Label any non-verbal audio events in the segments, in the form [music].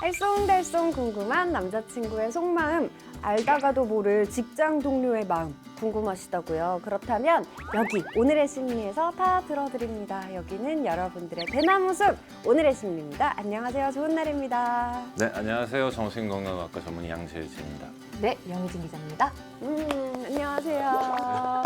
알쏭달쏭 궁금한 남자친구의 속마음, 알다가도 모를 직장 동료의 마음 궁금하시다고요? 그렇다면 여기 오늘의 심리에서 다 들어드립니다. 여기는 여러분들의 대나무 숲 오늘의 심리입니다. 안녕하세요. 좋은 날입니다. 네, 안녕하세요. 정신건강학과 전문의 양재진입니다. 네, 영희진 기자입니다. 음, 안녕하세요.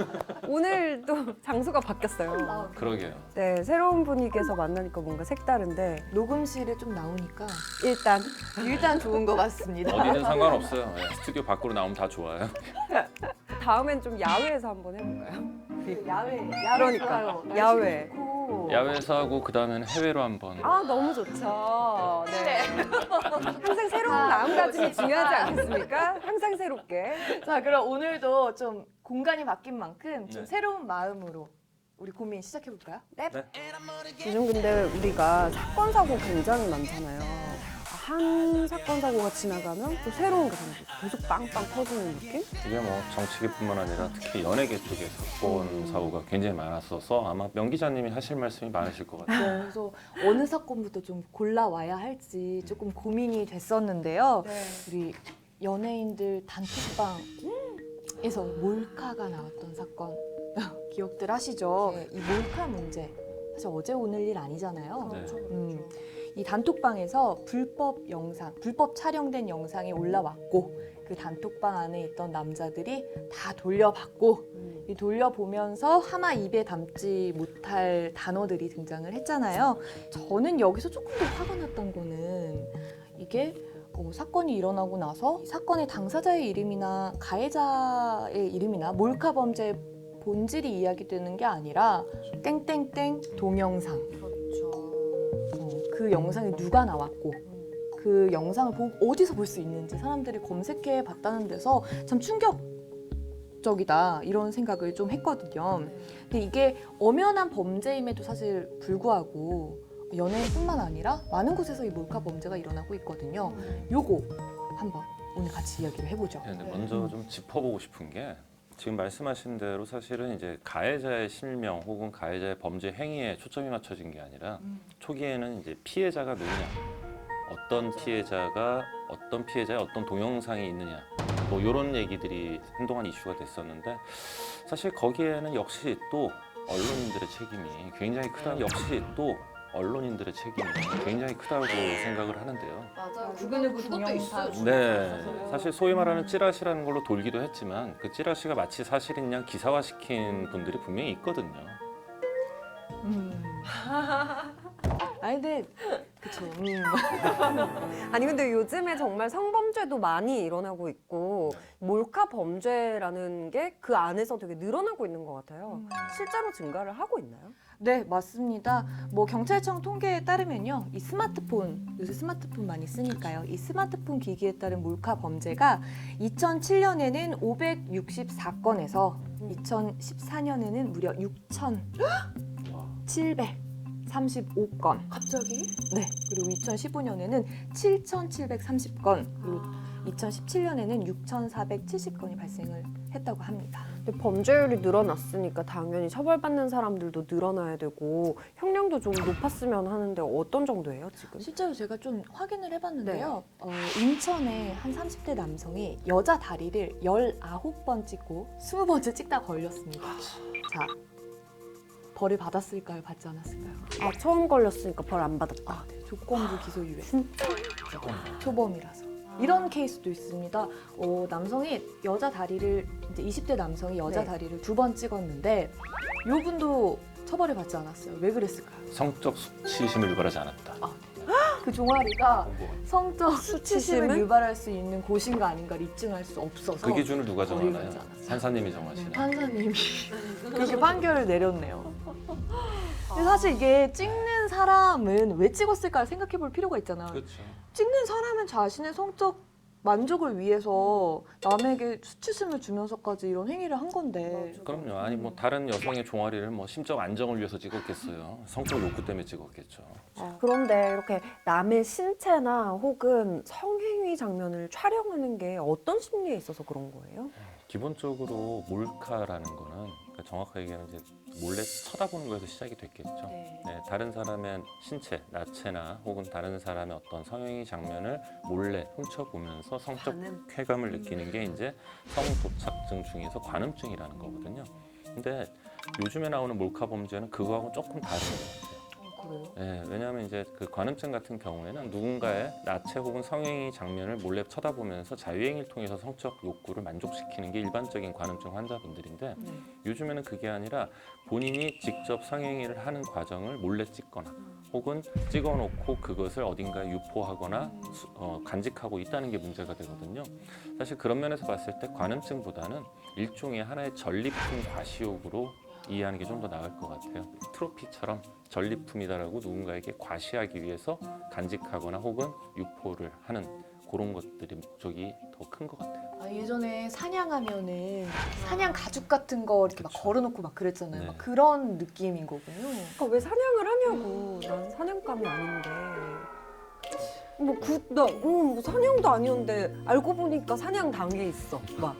오늘도 장소가 바뀌었어요. 그러게요. 네, 새로운 분위기에서 만나니까 뭔가 색다른데 녹음실에 좀 나오니까 일단 일단 좋은 것 같습니다. 어디는 상관없어요. 네, 스튜디오 밖으로 나오면 다 좋아요. 다음엔 좀 야외에서 한번 해볼까요? 야외, 그러니까, 좋아요. 날씨 야외. 좋고. 야외에서 하고 그 다음에는 해외로 한번. 아 너무 좋죠. 네. [laughs] 항상 새로운 마음가짐이 중요하지 않겠습니까? 항상 새롭게. 자, 그럼 오늘도 좀 공간이 바뀐 만큼 좀 네. 새로운 마음으로 우리 고민 시작해 볼까요? 네. 네. 요즘 근데 우리가 사건 사고 굉장히 많잖아요. 한 사건 사고가 지나가면 또 새로운 게 계속 빵빵 터지는 느낌? 이게 뭐 정치계뿐만 아니라 특히 연예계 쪽에 사건 사고가 굉장히 많았어서 아마 명 기자님이 하실 말씀이 많으실 것 같아요. 네, 그래서 어느 사건부터 좀 골라와야 할지 조금 고민이 됐었는데요. 네. 우리 연예인들 단톡방에서 몰카가 나왔던 사건 [laughs] 기억들 하시죠? 네. 이 몰카 문제 사실 어제 오늘 일 아니잖아요. 네. 음, 이 단톡방에서 불법 영상, 불법 촬영된 영상이 올라왔고 그 단톡방 안에 있던 남자들이 다 돌려받고 음. 이 돌려보면서 하마 입에 담지 못할 단어들이 등장을 했잖아요. 저는 여기서 조금 더 화가 났던 거는 이게 어, 사건이 일어나고 나서 이 사건의 당사자의 이름이나 가해자의 이름이나 몰카 범죄의 본질이 이야기되는 게 아니라 땡땡땡 동영상 그 영상에 누가 나왔고 그 영상을 보, 어디서 볼 수 있는지 사람들이 검색해 봤다는 데서 참 충격적이다 이런 생각을 좀 했거든요. 근데 이게 엄연한 범죄임에도 사실 불구하고 연예인뿐만 아니라 많은 곳에서 이 몰카 범죄가 일어나고 있거든요. 요거 한번 오늘 같이 이야기를 해보죠. 네, 근데 먼저 좀 짚어보고 싶은 게 지금 말씀하신 대로 사실은 이제 가해자의 실명 혹은 가해자의 범죄 행위에 초점이 맞춰진 게 아니라 초기에는 이제 피해자가 누구냐, 어떤 피해자가 어떤 피해자의 어떤 동영상이 있느냐, 뭐 이런 얘기들이 한동안 이슈가 됐었는데 사실 거기에는 역시 또 언론인들의 책임이 굉장히 크다. 역시 또 언론인들의 책임이 굉장히 크다고 생각을 하는데요. 맞아요. 누구누구 동영상. 네, 사실 소위 말하는 찌라시라는 걸로 돌기도 했지만 그 찌라시가 마치 사실인 양 기사화시킨 분들이 분명히 있거든요. 음. [laughs] 아니 근데 그쵸. 음. [laughs] 아니 근데 요즘에 정말 성범죄도 많이 일어나고 있고 몰카 범죄라는 게 그 안에서 되게 늘어나고 있는 것 같아요. 실제로 증가를 하고 있나요? 네, 맞습니다. 뭐 경찰청 통계에 따르면요. 이 스마트폰, 요새 스마트폰 많이 쓰니까요. 이 스마트폰 기기에 따른 몰카 범죄가 2007년에는 564건에서 2014년에는 무려 6,735건. 갑자기? 네. 그리고 2015년에는 7,730건. 그리고 2017년에는 6,470건이 발생을 했다고 합니다. 근데 범죄율이 늘어났으니까 당연히 처벌받는 사람들도 늘어나야 되고 형량도 좀 높았으면 하는데 어떤 정도예요 지금? 실제로 제가 좀 확인을 해봤는데요. 어, 인천의 한 30대 남성이 여자 다리를 19번 찍고 20번째 찍다 걸렸습니다. 자, 벌을 받았을까요? 받지 않았을까요? 아 처음 걸렸으니까 벌 안 받았다. 아, 네. 조건부 기소유예. 진짜? 초범이라서. 이런 케이스도 있습니다. 어, 남성이 여자 다리를 이제 20대 남성이 여자 네. 다리를 두 번 찍었는데 요 분도 처벌을 받지 않았어요. 왜 그랬을까요? 성적 수치심을 유발하지 않았다. 그 종아리가 뭐, 성적 수치심을? 유발할 수 있는 곳인가 아닌가를 입증할 수 없어서 그 기준을 누가 정하나요? 않았어요. 판사님이 네, 정하시나요? 판사님이 그렇게 판결을 내렸네요. 근데 사실 이게 찍는 사람은 왜 찍었을까 생각해 볼 필요가 있잖아 요. 그렇죠. 찍는 사람은 자신의 성적 만족을 위해서 남에게 수치심을 주면서까지 이런 행위를 한 건데 그럼요. 아니 뭐 다른 여성의 종아리를 뭐 심적 안정을 위해서 찍었겠어요. 성적 욕구 때문에 찍었겠죠. 그런데 이렇게 남의 신체나 혹은 성행위 장면을 촬영하는 게 어떤 심리에 있어서 그런 거예요? 기본적으로 몰카라는 거는 그러니까 정확하게 얘기하면 이제 몰래 쳐다보는 거에서 시작이 됐겠죠. 네. 네, 다른 사람의 신체, 나체나 혹은 다른 사람의 어떤 성행위 장면을 몰래 훔쳐보면서 성적 반응? 쾌감을 느끼는 게 이제 성도착증 중에서 관음증이라는 거거든요. 근데 요즘에 나오는 몰카 범죄는 그거하고 조금 같아요. 네, 왜냐하면 이제 그 관음증 같은 경우에는 누군가의 나체 혹은 성행위 장면을 몰래 쳐다보면서 자유행위를 통해서 성적 욕구를 만족시키는 게 일반적인 관음증 환자분들인데 네. 요즘에는 그게 아니라 본인이 직접 성행위를 하는 과정을 몰래 찍거나 혹은 찍어놓고 그것을 어딘가에 유포하거나 수- 어, 간직하고 있다는 게 문제가 되거든요. 사실 그런 면에서 봤을 때 관음증보다는 일종의 하나의 전리품 과시욕으로 이해하는 게 좀 더 나을 것 같아요. 트로피처럼 전리품이다라고 누군가에게 과시하기 위해서 간직하거나 혹은 유포를 하는 그런 것들이 목적이 더 큰 것 같아요. 아, 예전에 사냥하면은 사냥 가죽 같은 거 이렇게 막 그쵸. 걸어놓고 막 그랬잖아요. 네. 막 그런 느낌인 거군요. 그러니까 왜 사냥을 하냐고. 난 사냥감이 아닌데. 뭐, 그, 나, 음, 뭐 사냥도 아니었는데, 알고 보니까 사냥 당해 있어. 막.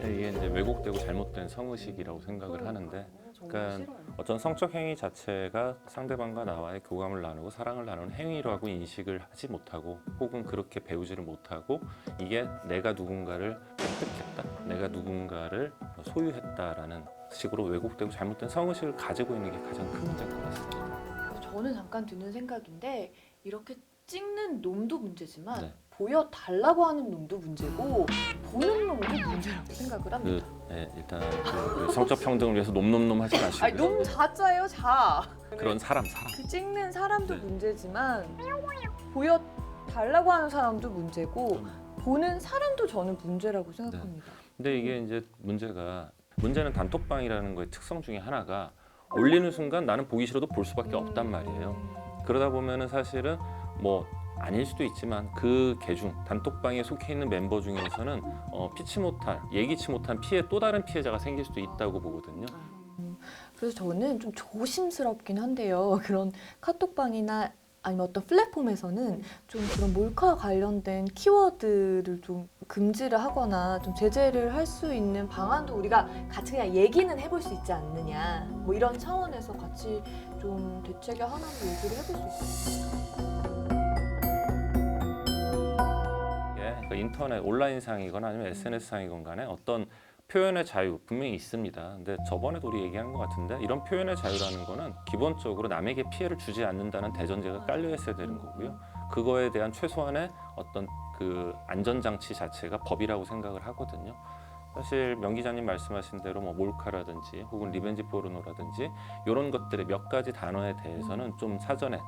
네, 이게 이제 왜곡되고 잘못된 성의식이라고 생각을 하는데 그러니까 어떤 성적 행위 자체가 상대방과 나와의 교감을 나누고 사랑을 나누는 행위라고 인식을 하지 못하고 혹은 그렇게 배우지를 못하고 이게 내가 누군가를 획득했다, 내가 누군가를 소유했다라는 식으로 왜곡되고 잘못된 성의식을 가지고 있는 게 가장 큰 문제인 것 같습니다. 저는 잠깐 드는 생각인데 이렇게 찍는 놈도 문제지만 네. 보여달라고 하는 놈도 문제고 보는 놈도 문제라고 생각을 그 합니다. 네, 일단 그, 그 성적 평등을 위해서 놈놈놈 하지 마시고 아니 놈 자자예요 자. 그런 사람 사람. 그 찍는 사람도 네. 문제지만 보여 달라고 하는 사람도 문제고 보는 사람도 저는 문제라고 생각합니다. 근데 이게 이제 문제가 문제는 단톡방이라는 거의 특성 중에 하나가 올리는 순간 나는 보기 싫어도 볼 수밖에 없단 말이에요. 그러다 보면은 사실은 뭐 아닐 수도 있지만 그 계중 단톡방에 속해 있는 멤버 중에서는 어, 피치 못할 예기치 못한 피해 또 다른 피해자가 생길 수도 있다고 보거든요. 그래서 저는 좀 조심스럽긴 한데요. [laughs] 그런 카톡방이나 아니면 어떤 플랫폼에서는 좀 그런 몰카 관련된 키워드를 좀 금지를 하거나 좀 제재를 할 수 있는 방안도 우리가 같이 그냥 얘기는 해볼 수 있지 않느냐. 뭐 이런 차원에서 같이 좀 대책의 하나로 얘기를 해볼 수 있어요. 그러니까 인터넷 온라인 상이거나 아니면 SNS 상이건 간에 어떤 표현의 자유 분명히 있습니다. 근데 저번에도 우리 얘기한 것 같은데 이런 표현의 자유라는 거는 기본적으로 남에게 피해를 주지 않는다는 대전제가 깔려 있어야 되는 거고요. 그거에 대한 최소한의 어떤 그 안전장치 자체가 법이라고 생각을 하거든요. 사실 명 기자님 말씀하신 대로 뭐 몰카라든지 혹은 리벤지 포르노라든지 이런 것들의 몇 가지 단어에 대해서는 좀 사전에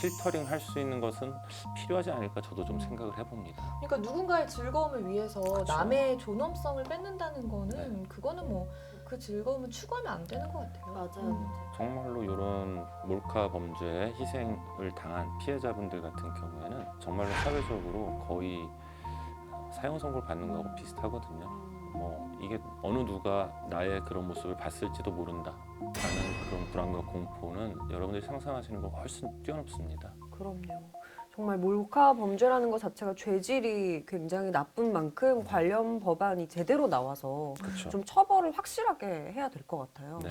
필터링 할 수 있는 것은 필요하지 않을까 저도 좀 생각을 해봅니다. 그러니까 누군가의 즐거움을 위해서 그쵸. 남의 존엄성을 뺏는다는 거는 그거는 뭐 그 즐거움을 추구하면 안 되는 것 같아요. 맞아요. 정말로 이런 몰카 범죄에 희생을 당한 피해자분들 같은 경우에는 정말로 사회적으로 거의 사형 선고를 받는 거하고 비슷하거든요. 뭐 이게 어느 누가 나의 그런 모습을 봤을지도 모른다. 라는 그런 불안과 공포는 여러분들이 상상하시는 것보다 훨씬 뛰어넘습니다. 그럼요. 정말 몰카 범죄라는 것 자체가 죄질이 굉장히 나쁜 만큼 관련 법안이 제대로 나와서 그렇죠. 좀 처벌을 확실하게 해야 될 것 같아요. 네.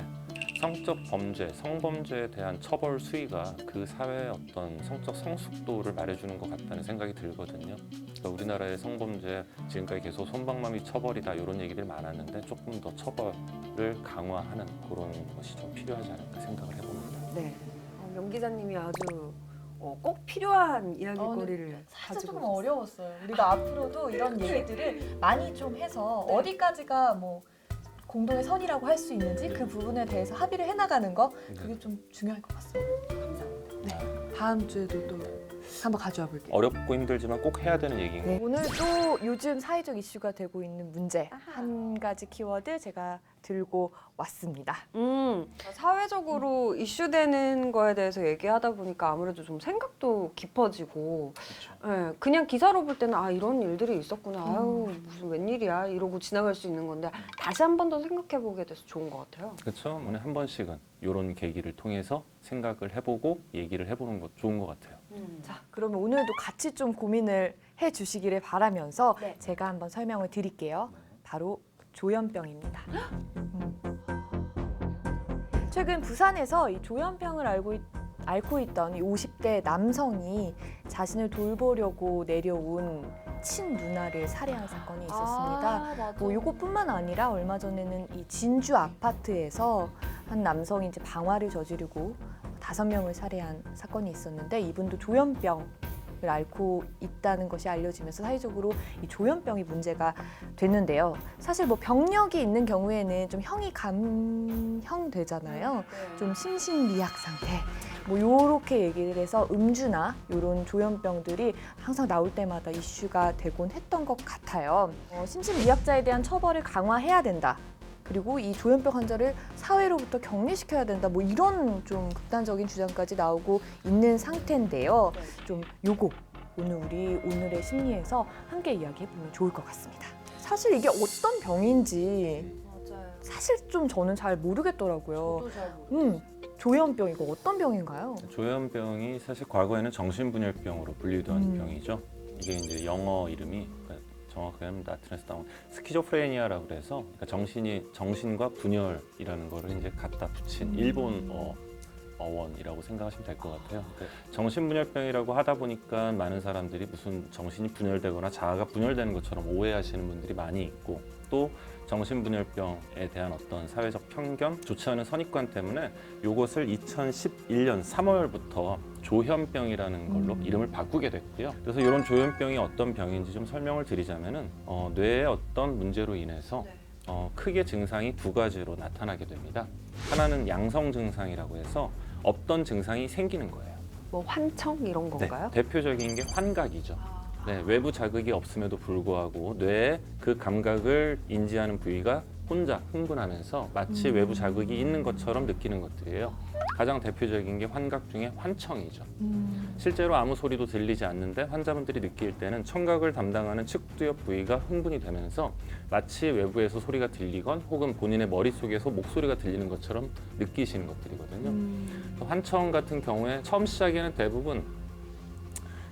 성적 범죄, 성범죄에 대한 처벌 수위가 그 사회의 어떤 성적 성숙도를 말해주는 것 같다는 생각이 들거든요. 그러니까 우리나라의 성범죄 지금까지 계속 손방망이 처벌이다 이런 얘기들이 많았는데 조금 더 처벌을 강화하는 그런 것이 좀 필요하지 않을까 생각을 해봅니다. 네. 어, 명 기자님이 아주 어, 꼭 필요한 이야기거리를 살짝 가지고 조금 오셨어요. 어려웠어요. 우리가 앞으로도 이런 얘기들을 많이 좀 해서 어디까지가 뭐 공동의 선이라고 할 수 있는지 그 부분에 대해서 합의를 해나가는 거 그게 좀 중요할 것 같습니다. 감사합니다. 네. 다음 주에도 또 한번 가져와 볼게요. 어렵고 힘들지만 꼭 해야 되는 얘기인 네. 오늘 또 요즘 사회적 이슈가 되고 있는 문제 한 가지 키워드 제가 들고 왔습니다. 음, 사회적으로 이슈되는 거에 대해서 얘기하다 보니까 아무래도 좀 생각도 깊어지고, 거죠. 예, 그냥 기사로 볼 때는 아 이런 일들이 있었구나, 음. 아유 무슨 웬일이야 이러고 지나갈 수 있는 건데 다시 한 번 더 생각해 보게 돼서 좋은 것 같아요. 그렇죠. 오늘 한 번씩은 이런 계기를 통해서 생각을 해보고 얘기를 해보는 것 좋은 것 같아요. 자, 그러면 오늘도 같이 좀 고민을 해 주시기를 바라면서 네. 제가 한번 설명을 드릴게요. 바로 조현병입니다. 음. 최근 부산에서 이 조현병을 알고 있, 앓고 있던 이 50대 남성이 자신을 돌보려고 내려온 친누나를 살해한 사건이 있었습니다. 뭐 이것뿐만 아니라 얼마 전에는 이 진주 아파트에서 한 남성이 이제 방화를 저지르고 다섯 명을 살해한 사건이 있었는데 이분도 조현병 을 앓고 있다는 것이 알려지면서 사회적으로 이 조현병이 문제가 됐는데요. 사실 뭐 병력이 있는 경우에는 좀 형이 감형되잖아요. 좀 심신미약 상태. 뭐 요렇게 얘기를 해서 음주나 요런 조현병들이 항상 나올 때마다 이슈가 되곤 했던 것 같아요. 어, 심신미약자에 대한 처벌을 강화해야 된다. 그리고 이 조현병 환자를 사회로부터 격리시켜야 된다. 뭐 이런 좀 극단적인 주장까지 나오고 있는 상태인데요. 좀 요거 오늘 우리 오늘의 심리에서 함께 이야기해 보면 좋을 것 같습니다. 사실 이게 어떤 병인지. 사실 좀 저는 잘 모르겠더라고요. 음, 조현병 이거 어떤 병인가요? 조현병이 사실 과거에는 정신분열병으로 분류되던 음. 병이죠. 이게 이제 영어 이름이 정확하게 하면 나트레스 다운 스키조프레니아라고 그래서 그러니까 정신이 정신과 분열이라는 거를 이제 갖다 붙인 음. 일본 어, 어원이라고 생각하시면 될 것 같아요. 그러니까 정신분열병이라고 하다 보니까 많은 사람들이 무슨 정신이 분열되거나 자아가 분열되는 것처럼 오해하시는 분들이 많이 있고 또 정신분열병에 대한 어떤 사회적 편견, 좋지 않은 선입관 때문에 이것을 2011년 3월부터 조현병이라는 걸로 음. 이름을 바꾸게 됐고요. 그래서 이런 조현병이 어떤 병인지 좀 설명을 드리자면은 어, 뇌의 어떤 문제로 인해서 네. 어, 크게 증상이 두 가지로 나타나게 됩니다. 하나는 양성 증상이라고 해서 없던 증상이 생기는 거예요. 뭐 환청 이런 건가요? 네, 대표적인 게 환각이죠. 네, 외부 자극이 없음에도 불구하고 뇌에 그 감각을 인지하는 부위가 혼자 흥분하면서 마치 음. 외부 자극이 있는 것처럼 느끼는 것들이에요. 가장 대표적인 게 환각 중에 환청이죠. 실제로 아무 소리도 들리지 않는데 환자분들이 느낄 때는 청각을 담당하는 측두엽 부위가 흥분이 되면서 마치 외부에서 소리가 들리건 혹은 본인의 머릿속에서 목소리가 들리는 것처럼 느끼시는 것들이거든요. 음. 또 환청 같은 경우에 처음 시작에는 대부분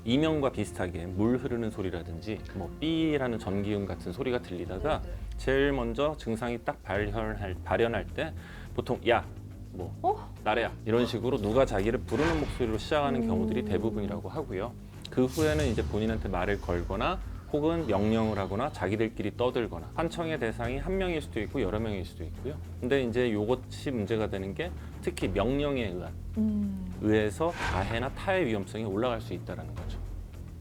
이명과 비슷하게 물 흐르는 소리라든지 뭐 삐라는 전기음 같은 소리가 들리다가 제일 먼저 증상이 딱 발현할, 발현할 때 보통 야, 뭐 어? 나래야 이런 식으로 누가 자기를 부르는 목소리로 시작하는 음. 경우들이 대부분이라고 하고요. 그 후에는 이제 본인한테 말을 걸거나 혹은 명령을 하거나 자기들끼리 떠들거나 환청의 대상이 한 명일 수도 있고 여러 명일 수도 있고요. 근데 이제 이것이 문제가 되는 게 특히 명령에 의한 음. 의해서 가해나 타해 위험성이 올라갈 수 있다는 거죠.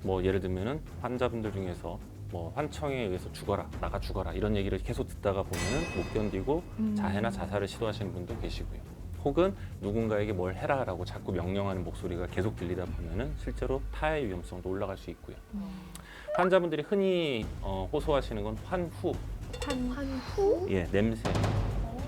뭐 예를 들면은 환자분들 중에서 뭐 환청에 의해서 죽어라, 나가 죽어라 이런 얘기를 계속 듣다가 보면은 못 견디고 음. 자해나 자살을 시도하시는 분도 계시고요. 혹은 누군가에게 뭘 해라라고 자꾸 명령하는 목소리가 계속 들리다 보면은 실제로 타해 위험성도 올라갈 수 있고요. 환자분들이 흔히 어, 호소하시는 건 환후, 환 환후? 예, 냄새.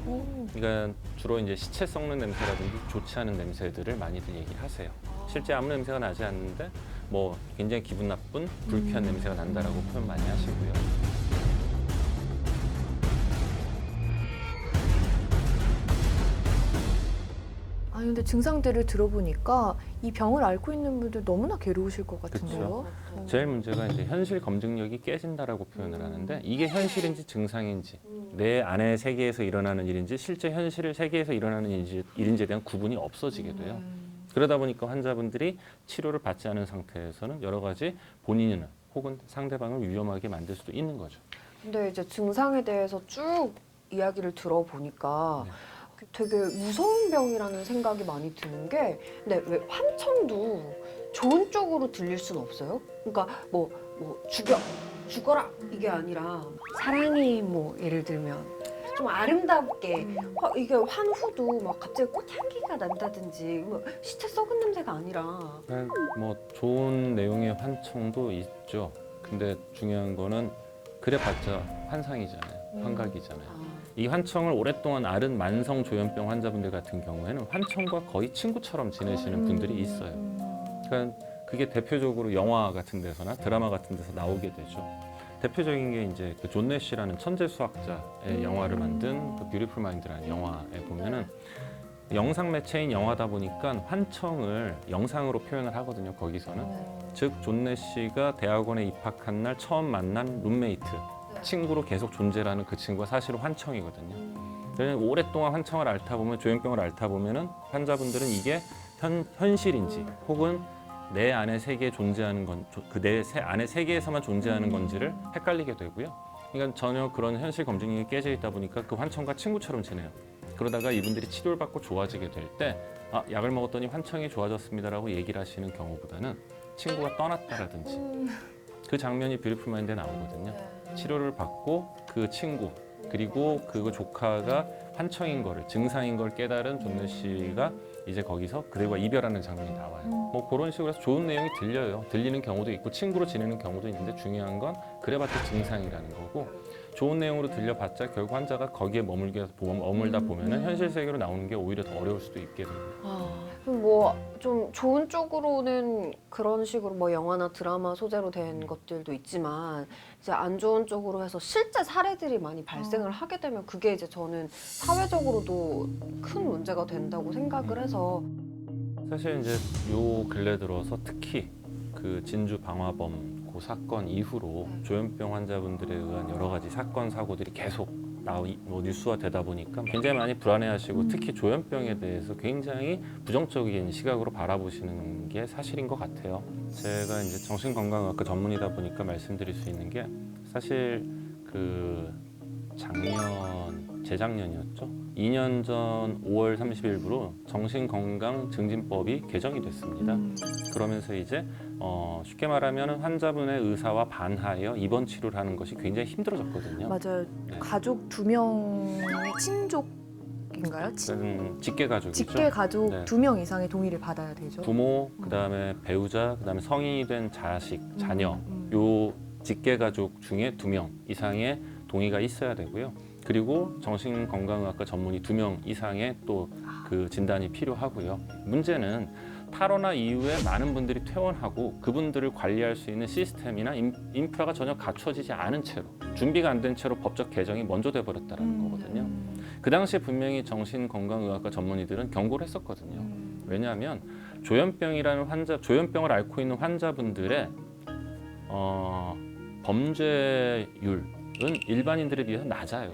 오. 그러니까 주로 이제 시체 썩는 냄새라든지 좋지 않은 냄새들을 많이들 얘기를 하세요. 실제 아무 냄새가 나지 않는데 뭐 굉장히 기분 나쁜 불쾌한 음. 냄새가 난다라고 표현 많이 하시고요. 아니 근데 증상들을 들어보니까 이 병을 앓고 있는 분들 너무나 괴로우실 것 같은데요. 제일 문제가 이제 현실 검증력이 깨진다라고 표현을 하는데 이게 현실인지 증상인지 내 안의 세계에서 일어나는 일인지 실제 현실 세계에서 일어나는 일인지, 일인지에 대한 구분이 없어지게 돼요. 음. 그러다 보니까 환자분들이 치료를 받지 않은 상태에서는 여러 가지 본인은 혹은 상대방을 위험하게 만들 수도 있는 거죠. 근데 이제 증상에 대해서 쭉 이야기를 들어보니까 네. 되게 무서운 병이라는 생각이 많이 드는 게 근데 왜 환청도 좋은 쪽으로 들릴 수는 없어요? 그러니까 뭐, 뭐 죽여, 죽어라 이게 아니라 사랑이 뭐 예를 들면 좀 아름답게 화- 이게 환후도 막 갑자기 꽃향기가 난다든지 뭐 시체 썩은 냄새가 아니라 그러니까 뭐 좋은 내용의 환청도 있죠. 근데 중요한 거는 그래봤자 환상이잖아요. 음. 환각이잖아요. 아, 이 환청을 오랫동안 앓은 만성 조현병 환자분들 같은 경우에는 환청과 거의 친구처럼 지내시는 분들이 있어요. 그러니까 그게 대표적으로 영화 같은 데서나 드라마 같은 데서 나오게 되죠. 대표적인 게 이제 그 존 내쉬라는 천재 수학자의 음. 영화를 만든 그 뷰티풀 마인드라는 영화에 보면은 영상 매체인 영화다 보니까 환청을 영상으로 표현을 하거든요. 거기서는 즉 존 내쉬가 대학원에 입학한 날 처음 만난 룸메이트 친구로 계속 존재라는 그 친구가 사실은 환청이거든요. 왜냐면 오랫동안 환청을 앓다 보면 조현병을 앓다 보면은 환자분들은 이게 현, 현실인지 혹은 내 안의 세계에 존재하는 건 그 내 안의 세계에서만 존재하는 건지를 헷갈리게 되고요. 그러니까 전혀 그런 현실 검증이 깨져 있다 보니까 그 환청과 친구처럼 지내요. 그러다가 이분들이 치료를 받고 좋아지게 될 때 아, 약을 먹었더니 환청이 좋아졌습니다라고 얘기를 하시는 경우보다는 친구가 떠났다라든지 그 장면이 뷰티풀 마인드에 나오거든요. 치료를 받고 그 친구 그리고 그 조카가 환청인 거를 증상인 걸 깨달은 존네 씨가 이제 거기서 그들과 이별하는 장면이 나와요. 뭐 그런 식으로 해서 좋은 내용이 들려요. 들리는 경우도 있고 친구로 지내는 경우도 있는데 중요한 건 그래봤자 증상이라는 거고 좋은 내용으로 들려봤자 결국 환자가 거기에 머물게 머물다 보면은 현실 세계로 나오는 게 오히려 더 어려울 수도 있게 됩니다. 뭐 좀 좋은 쪽으로는 그런 식으로 뭐 영화나 드라마 소재로 된 것들도 있지만 이제 안 좋은 쪽으로 해서 실제 사례들이 많이 발생을 하게 되면 그게 이제 저는 사회적으로도 큰 문제가 된다고 생각을 해서 사실 이제 요 근래 들어서 특히 그 진주 방화범 그 사건 이후로 조현병 환자분들에 의한 여러 가지 사건 사고들이 계속 나오 뭐 뉴스화 되다 보니까 굉장히 많이 불안해하시고 특히 조현병에 대해서 굉장히 부정적인 시각으로 바라보시는 게 사실인 것 같아요. 제가 이제 정신건강의학과 전문이다 보니까 말씀드릴 수 있는 게 사실 그 작년 재작년이었죠. 2년 전 5월 30일부로 정신건강증진법이 개정이 됐습니다. 그러면서 이제 어, 쉽게 말하면 환자분의 의사와 반하여 입원 치료를 하는 것이 굉장히 힘들어졌거든요. 맞아요. 네. 가족 두 명의 친족인가요? 치- 음, 직계 가족이죠. 직계 가족 네. 두 명 이상의 동의를 받아야 되죠. 부모, 그다음에 배우자, 그다음에 성인이 된 자식, 자녀 음. 요 직계 가족 중에 두 명 이상의 동의가 있어야 되고요. 그리고 정신건강의학과 전문의 두 명 이상의 또 그 진단이 필요하고요. 문제는 탈원화 이후에 많은 분들이 퇴원하고 그분들을 관리할 수 있는 시스템이나 인, 인프라가 전혀 갖춰지지 않은 채로 준비가 안 된 채로 법적 개정이 먼저 돼 버렸다는 음. 거거든요. 그 당시에 분명히 정신건강의학과 전문의들은 경고를 했었거든요. 음. 왜냐하면 조현병이라는 환자, 조현병을 앓고 있는 환자분들의 어, 범죄율은 일반인들에 비해서 낮아요.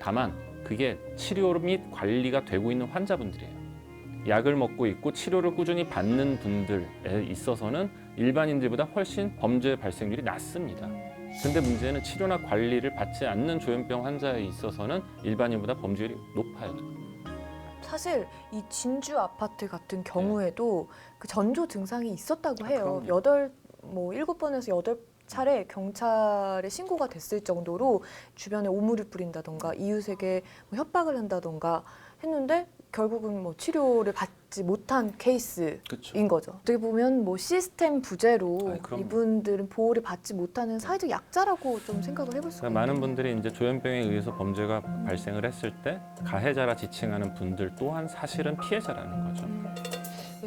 다만 그게 치료 및 관리가 되고 있는 환자분들이에요. 약을 먹고 있고 치료를 꾸준히 받는 분들에 있어서는 일반인들보다 훨씬 범죄 발생률이 낮습니다. 근데 문제는 치료나 관리를 받지 않는 조현병 환자에 있어서는 일반인보다 범죄율이 높아요. 사실 이 진주 아파트 같은 경우에도 그 전조 증상이 있었다고 아, 해요. 그럼요. 여덟 뭐 일곱 번에서 여덟 차례 경찰에 신고가 됐을 정도로 주변에 오물을 뿌린다던가 이웃에게 뭐 협박을 한다던가 했는데 결국은 뭐 치료를 받지 못한 케이스인 그렇죠. 거죠. 어떻게 보면 뭐 시스템 부재로 아이, 그럼요. 이분들은 보호를 받지 못하는 사회적 약자라고 좀 생각을 해볼 수가 그러니까 많은. 분들이 이제 조현병에 의해서 범죄가 발생을 했을 때 가해자라 지칭하는 분들 또한 사실은 피해자라는 거죠.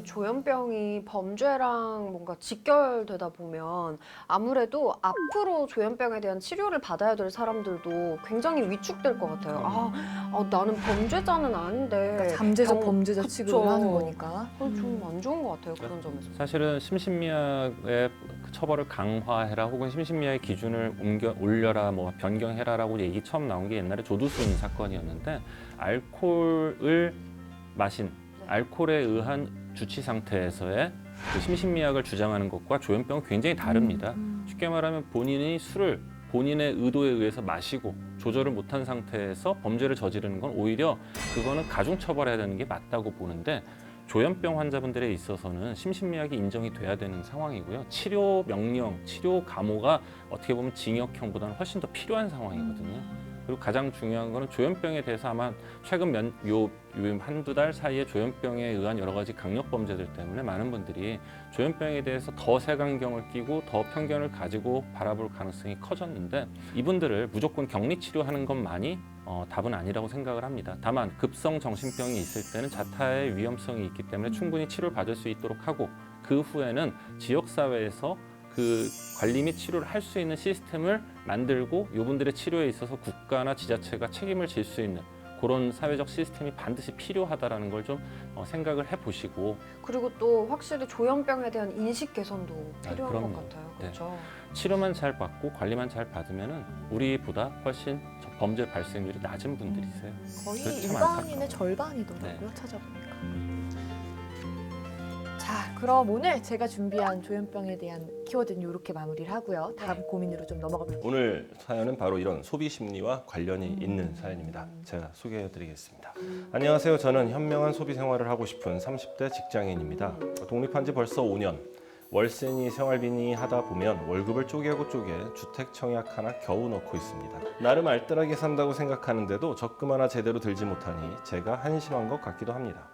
이 조현병이 범죄랑 뭔가 직결되다 보면 아무래도 앞으로 조현병에 대한 치료를 받아야 될 사람들도 굉장히 위축될 것 같아요. 아, 아, 나는 범죄자는 아닌데 그러니까 잠재적 경- 범죄자 그쵸. 취급을 하는 거니까. 좀 안 좋은 것 같아요 그런 점에서. 사실은 심신미약의 처벌을 강화해라 혹은 심신미약의 기준을 옮겨 올려라 뭐 변경해라라고 얘기 처음 나온 게 옛날에 조두순 사건이었는데 알코올을 마신 알코올에 의한 주치 상태에서의 그 심신미약을 주장하는 것과 조현병은 굉장히 다릅니다. 음. 쉽게 말하면 본인이 술을 본인의 의도에 의해서 마시고 조절을 못한 상태에서 범죄를 저지르는 건 오히려 그거는 가중 처벌해야 되는 게 맞다고 보는데 조현병 환자분들에 있어서는 심신미약이 인정이 돼야 되는 상황이고요. 치료 명령, 치료 감호가 어떻게 보면 징역형보다는 훨씬 더 필요한 상황이거든요. 그리고 가장 중요한 거는 조현병에 대해서 아마 최근 몇, 요, 요 한두 달 사이에 조현병에 의한 여러 가지 강력 범죄들 때문에 많은 분들이 조현병에 대해서 더 색안경을 끼고 더 편견을 가지고 바라볼 가능성이 커졌는데 이분들을 무조건 격리 치료하는 것만이 어, 답은 아니라고 생각을 합니다. 다만 급성 정신병이 있을 때는 자타의 위험성이 있기 때문에 충분히 치료를 받을 수 있도록 하고 그 후에는 지역 사회에서 그 관리 및 치료를 할 수 있는 시스템을 만들고 이분들의 치료에 있어서 국가나 지자체가 책임을 질 수 있는 그런 사회적 시스템이 반드시 필요하다라는 걸좀 어, 생각을 해보시고 그리고 또 확실히 조현병에 대한 인식 개선도 필요한 아, 그럼요. 것 같아요. 네. 그렇죠. 치료만 잘 받고 관리만 잘 받으면은 우리보다 훨씬 저 범죄 발생률이 낮은 분들이세요. 거의 그게 참 일반인의. 절반이더라고요 네. 찾아보니까. 자, 그럼 오늘 제가 준비한 조현병에 대한 키워드는 이렇게 마무리를 하고요. 다음 고민으로 좀 넘어가 볼게요. 오늘 사연은 바로 이런 소비 심리와 관련이 있는 사연입니다. 제가 소개해 드리겠습니다. 안녕하세요. 저는 현명한 소비 생활을 하고 싶은 30대 직장인입니다. 독립한 지 벌써 5년. 월세니 생활비니 하다 보면 월급을 쪼개고 쪼개 주택 청약 하나 겨우 넣고 있습니다. 나름 알뜰하게 산다고 생각하는데도 적금 하나 제대로 들지 못하니 제가 한심한 것 같기도 합니다.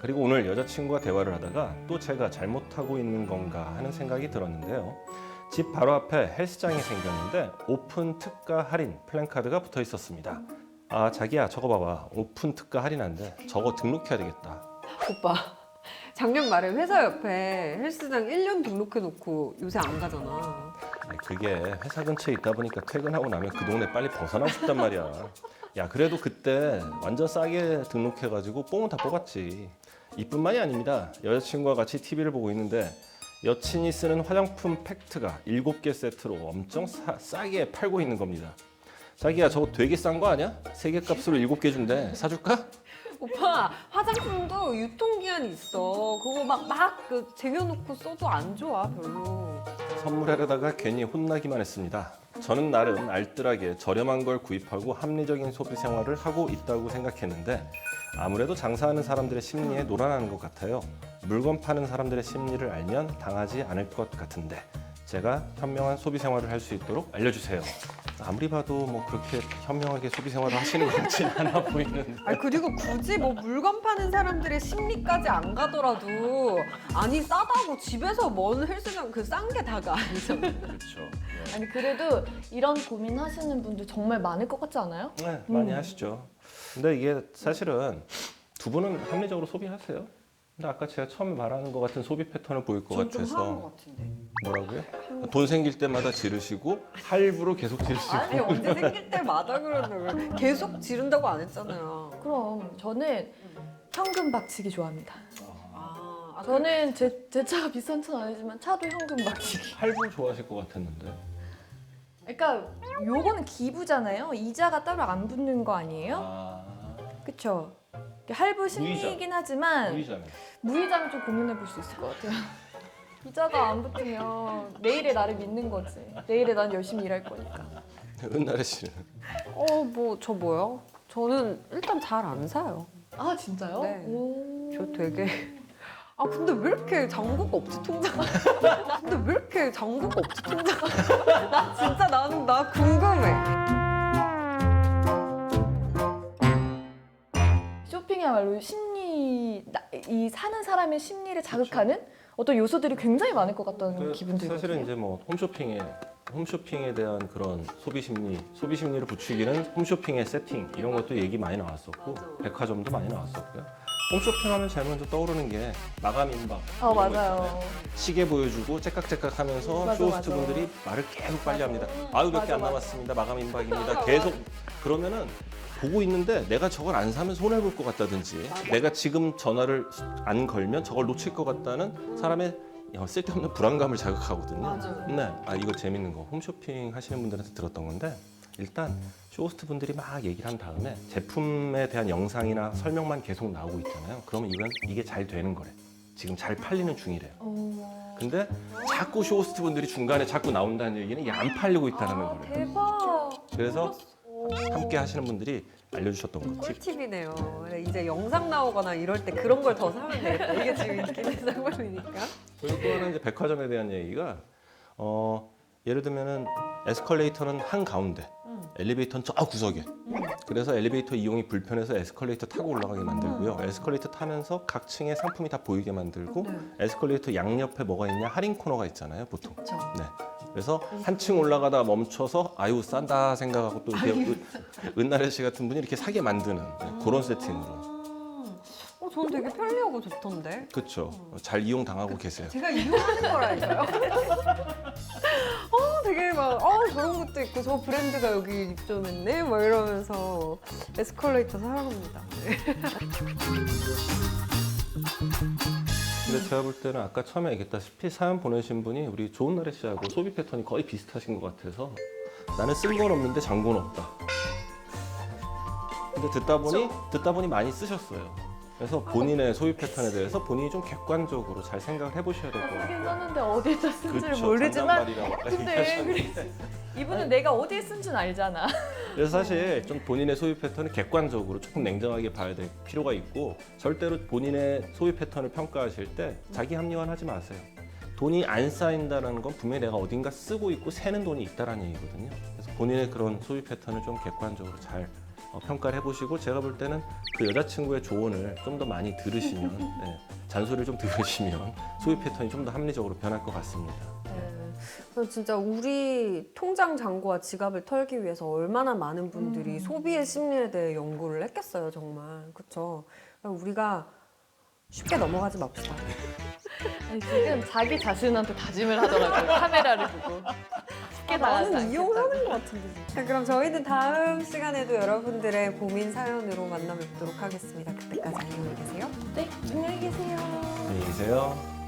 그리고 오늘 여자친구와 대화를 하다가 또 제가 잘못하고 있는 건가 하는 생각이 들었는데요. 집 바로 앞에 헬스장이 생겼는데 오픈 특가 할인 플랜카드가 붙어 있었습니다. 아 자기야 저거 봐봐 오픈 특가 할인한데 저거 등록해야 되겠다. 오빠 작년 말에 회사 옆에 헬스장 1년 등록해놓고 요새 안 가잖아. 그게 회사 근처에 있다 보니까 퇴근하고 나면 그 동네 빨리 벗어나고 싶단 말이야. 야 그래도 그때 완전 싸게 등록해가지고 뽕은 다 뽑았지. 이뿐만이 아닙니다. 여자친구와 같이 TV를 보고 있는데 여친이 쓰는 화장품 팩트가 7개 세트로 엄청 싸, 싸게 팔고 있는 겁니다. 자기야 저거 되게 싼 거 아니야? 세 개 값으로 7개 준대. 사줄까? 오빠 화장품도 유통기한이 있어. 그거 막 막 그 쟁여놓고 써도 안 좋아 별로. 선물하려다가 괜히 혼나기만 했습니다. 저는 나름 알뜰하게 저렴한 걸 구입하고 합리적인 소비 생활을 하고 있다고 생각했는데 아무래도 장사하는 사람들의 심리에 놀아나는 것 같아요. 물건 파는 사람들의 심리를 알면 당하지 않을 것 같은데 제가 현명한 소비 생활을 할 수 있도록 알려주세요. 아무리 봐도 뭐 그렇게 현명하게 소비 생활을 하시는 것 같진 않아 보이는. 아니 그리고 굳이 뭐 물건 파는 사람들의 심리까지 안 가더라도 아니 싸다고 집에서 먼 헬스장 그 싼 게 다가 아니잖아. 그렇죠. 아니 그래도 이런 고민 하시는 분들 정말 많을 것 같지 않아요? 네, 많이 하시죠. 근데 이게 사실은 두 분은 합리적으로 소비하세요. 근데 아까 제가 처음에 말하는 것 같은 소비 패턴을 보일 것 전좀 같아서 하는 것 같은데. 뭐라고요? 돈 생길 때마다 지르시고 할부로 계속 지르시고 아니 언제 생길 때마다 그러는 계속 지른다고 안 했잖아요. 그럼 저는 현금 박치기 좋아합니다. 아, 아, 저는 제, 제 차가 비싼 차는 아니지만 차도 현금 박치기. 할부 좋아하실 것 같았는데 그러니까 요거는 기부잖아요. 이자가 따로 안 붙는 거 아니에요? 아 그쵸? 할부 심리이긴 하지만 무이자는 좀 고민해 볼 수 있을 것 같아요. [laughs] 이자가 안 붙으면 내일의 나를 믿는 거지. 내일에 난 열심히 일할 거니까. 은나래 씨는 어, 뭐 저 뭐요? 저는 일단 잘 안 사요. 아 진짜요? 네. 오. 저 되게 [laughs] 아 근데 왜 이렇게 잔고가 없지 통장? [laughs] 근데 왜 이렇게 잔고가 없지 통장? 나 진짜 나는 나 궁금해. 쇼핑이야말로 심리 나- 이 사는 사람의 심리를 자극하는 어떤 요소들이 굉장히 많을 것 같다는 그 기분 들거든요. 사실은 이제 뭐 홈쇼핑에 홈쇼핑에 대한 그런 소비 심리 소비 심리를 부추기는 홈쇼핑의 세팅 이런 것도 얘기 많이 나왔었고 백화점도 많이 나왔었고요. 홈쇼핑 하면 제일 먼저 떠오르는 게 마감 임박 어 이런 거 맞아요. 있잖아요. 시계 보여주고 째깍째깍 하면서 맞아, 쇼호스트 맞아. 분들이 말을 계속 빨리 합니다. 아유 몇 개 맞아, 안 맞아. 남았습니다. 마감 임박입니다. 계속 그러면은 보고 있는데 내가 저걸 안 사면 손해 볼 것 같다든지 내가 지금 전화를 안 걸면 저걸 놓칠 것 같다는 사람의 어, 쓸데없는 불안감을 자극하거든요. 맞아요. 네, 아 이거 재밌는 거 홈쇼핑 하시는 분들한테 들었던 건데 일단 쇼호스트 분들이 막 얘기를 한 다음에 제품에 대한 영상이나 설명만 계속 나오고 있잖아요. 그러면 이건 이게 잘 되는 거래. 지금 잘 팔리는 중이래요. 어... 근데 자꾸 쇼호스트 분들이 중간에 자꾸 나온다는 얘기는 이게 안 팔리고 있다는 아, 거래요. 대박. 그래서 함께 하시는 분들이 알려주셨던 거 팁. 꿀팁이네요. 이제 영상 나오거나 이럴 때 그런 걸 더 사면 되겠다. 이게 지금 인기는 상품이니까. 그리고 또 하나 이제 백화점에 대한 얘기가 어 예를 들면은 에스컬레이터는 한 가운데, 엘리베이터는 저 구석에. 그래서 엘리베이터 이용이 불편해서 에스컬레이터 타고 올라가게 만들고요. 에스컬레이터 타면서 각 층의 상품이 다 보이게 만들고 에스컬레이터 양옆에 뭐가 있냐 할인 코너가 있잖아요, 보통. 그렇죠. 네. 그래서 한층 올라가다 멈춰서 아유 싼다 생각하고 또 이렇게 은- 은나래 씨 같은 분이 이렇게 사게 만드는 네, 그런 세팅으로. 어, 저는 되게 편리하고 좋던데. 그렇죠. 잘 이용 당하고 계세요. 제가 이용하는 거라니까요. [laughs] 어, 되게 막, 어, 저런 것도 있고 저 브랜드가 여기 입점했네 막 이러면서 에스컬레이터 사랑합니다. 네. [laughs] 근데 제가 볼 때는 아까 처음에 얘기했다시피 사연 보내신 분이 우리 좋은 나래 씨하고 소비 패턴이 거의 비슷하신 것 같아서 나는 쓴 건 없는데 잔고는 없다. 근데 듣다 보니 듣다 보니 많이 쓰셨어요. 그래서 본인의 소비 패턴에 대해서 본인이 좀 객관적으로 잘 생각을 해보셔야 될 것 같아요. 쓰긴 썼는데 어디에다 쓴지를 그렇죠. 모르지만 근데 얘기하셨는데. 이분은 내가 어디에 쓴 줄 알잖아. [laughs] 그래서 사실 좀 본인의 소비 패턴을 객관적으로 조금 냉정하게 봐야 될 필요가 있고 절대로 본인의 소비 패턴을 평가하실 때 자기 합리화는 하지 마세요. 돈이 안 쌓인다는 건 분명히 내가 어딘가 쓰고 있고 새는 돈이 있다라는 얘기거든요. 그래서 본인의 그런 소비 패턴을 좀 객관적으로 잘 어, 평가를 해보시고 제가 볼 때는 그 여자친구의 조언을 좀 더 많이 들으시면 [laughs] 네, 잔소리를 좀 들으시면 소비 패턴이 좀 더 합리적으로 변할 것 같습니다. 네. 그래서 진짜 우리 통장 잔고와 지갑을 털기 위해서 얼마나 많은 분들이 소비의 심리에 대해 연구를 했겠어요, 정말. 그렇죠. 우리가 쉽게 넘어가지 맙시다. 아니, 지금 자기 자신한테 다짐을 하더라고요. 카메라를 보고. [laughs] 쉽게 당하지 나는 않겠다고. 이용하는 것 같은데. 자, 그럼 저희는 다음 시간에도 여러분들의 고민 사연으로 만나 뵙도록 하겠습니다. 그때까지 안녕히 계세요. 네, 안녕히 계세요. 안녕히 계세요.